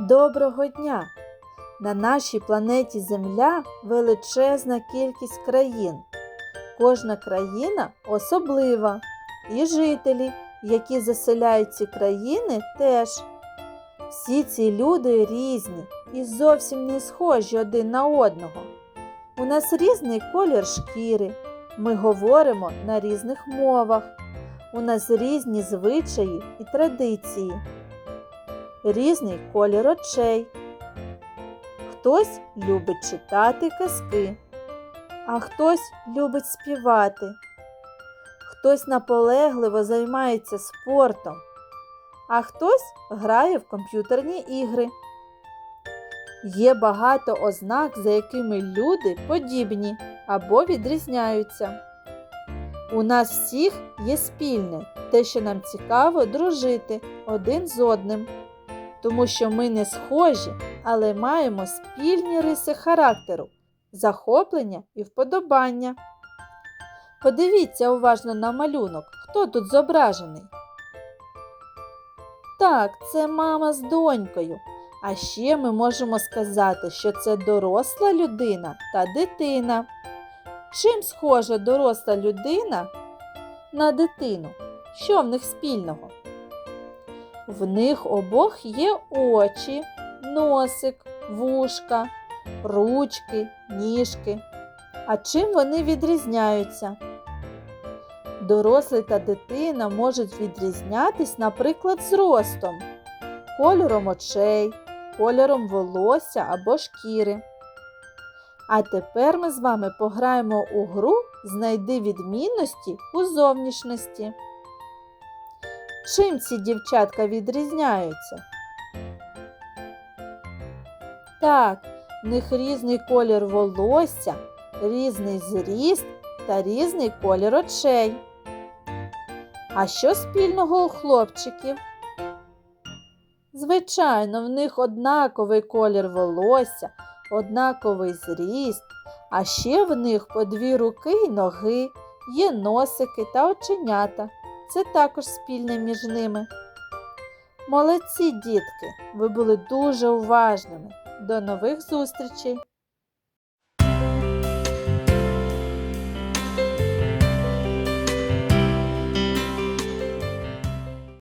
Доброго дня! На нашій планеті Земля величезна кількість країн. Кожна країна особлива, і жителі, які заселяють ці країни, теж. Всі ці люди різні і зовсім не схожі один на одного. У нас різний колір шкіри. Ми говоримо на різних мовах. У нас різні звичаї і традиції. Різний колір очей. Хтось любить читати казки, а хтось любить співати. Хтось наполегливо займається спортом, а хтось грає в комп'ютерні ігри. Є багато ознак, за якими люди подібні або відрізняються. У нас всіх є спільне те, що нам цікаво дружити один з одним, тому що ми не схожі, але маємо спільні риси характеру, захоплення і вподобання. Подивіться уважно на малюнок, хто тут зображений. Так, це мама з донькою. А ще ми можемо сказати, що це доросла людина та дитина. Чим схожа доросла людина на дитину? Що в них спільного? В них обох є очі, носик, вушка, ручки, ніжки. А чим вони відрізняються? Дорослий та дитина можуть відрізнятись, наприклад, зростом, кольором очей, кольором волосся або шкіри. А тепер ми з вами пограємо у гру Знайди відмінності у зовнішності. Чим ці дівчатка відрізняються? Так, в них різний колір волосся, різний зріст та різний колір очей. А що спільного у хлопчиків? Звичайно, в них однаковий колір волосся, однаковий зріст, а ще в них по дві руки й ноги, є носики та оченята. Це також спільне між ними. Молодці, дітки! Ви були дуже уважними. До нових зустрічей!